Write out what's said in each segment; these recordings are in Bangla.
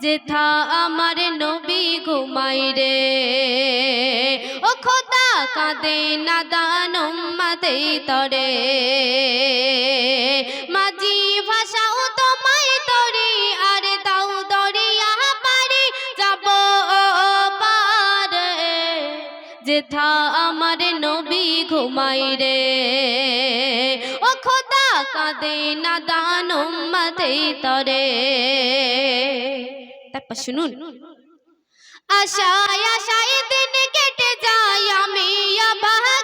যেথা আমার নবী ঘুমাই রে। ও খোদা কাঁদে নাদান উম্মাতে তরে। মাঝি ভাষাও তোমায় তরি, আর দাও দরিয়া পারি, যাব পারে। যেথা আমার নবী ঘুমাই রে। ও খোদা কাঁদে নাদান উম্মাতে তরে। তারপর শুনুন। আশায় আশায় দিন কেটে যায় আমি অভাগিনী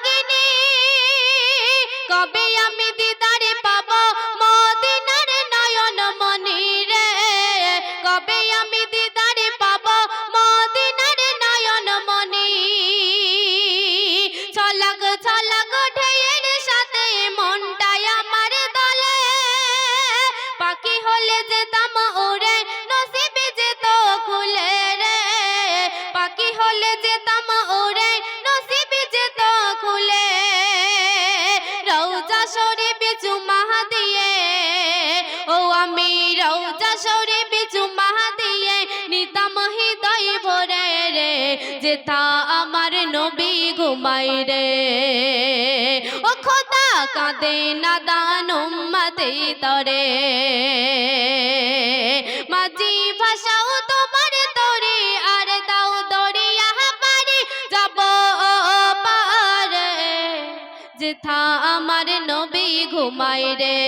খুলে রৌজা শরীফে চুমা দিয়ে। ও আমি রৌজা শরীফে চুমা দিয়ে নিতাম হৃদয় ভরে রে, যেথা আমার নবী ঘুমাই রে। ও খোদা কাঁদে না নাদান উম্মাতে তরে। মাঝি ভাষাও আমার নবী ঘুমাই রে।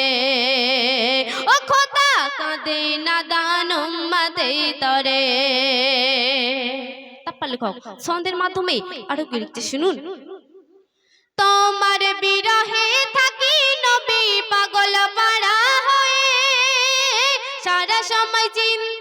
ও খোদা কাঁদে নাদান উম্মাতে তরে। তাপ্পা লেখক, ছন্দের মাধ্যমে আরও লিখতে শুনুন? তোমার বিরহে থাকি নবী পাগল পাড়া হয়ে, সারা সময় চিন্তা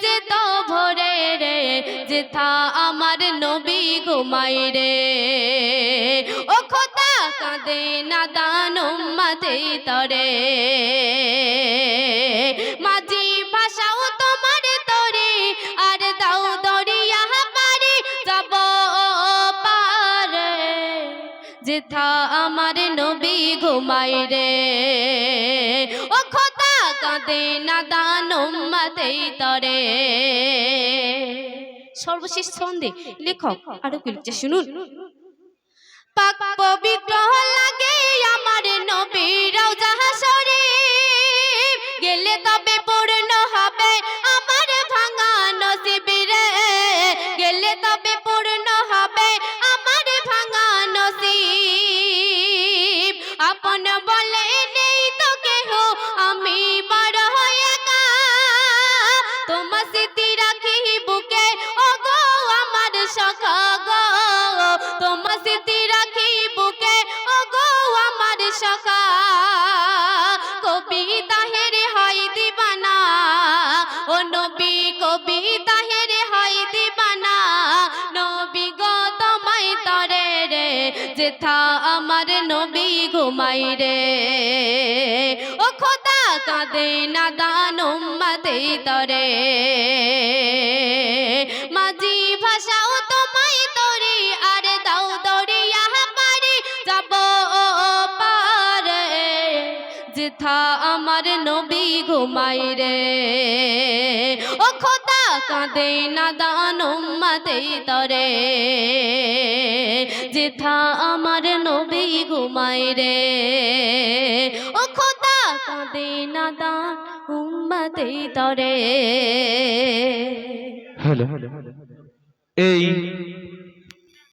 হৃদয় যে তো ভরে রে, যেথা আমার নবী ঘুমাই রে। ও খোদা কাঁদে নাদান উম্মাতে তরে। মাঝি ভাষাও তোমার তরে, আর দাও দরিয়া পারি, যাব পারে। যেথা আমার নবী ঘুমাই রে। কাঁদে তরে। সর্বশেষ ছন্দে লেখক আরও কি লিখছে, শুনুন। পাক লাগে আমার নবী রওজা শরীফ। গেলে তবে পূর্ণ হবে আমার ভাঙা নসিবিরে। গেলে তবে পূর্ণ হবে আমার ভাঙা নসিব। আপন সখা গো, তোমার স্মৃতি রাখি বুকে। ও গো আমার সখা কবিতা হেরে হয় দিবানা। ও নবী কবিতা হেরে হয় দিবানা। নবী গো, তোমায় তরে রে, যেথা আমার নবী ঘুমাই রে। ও খোদা, কাঁদে নাদান উম্মাতে তরে। যেথা আমার নবী ঘুমাই রে। ও খোদা, কাঁদে নাদান উম্মাতে তরে। যেথা আমার নবী ঘুমাই রে। ও খোদা, কাঁদে নাদান উম্মাতে তরে। হ্যালো। এই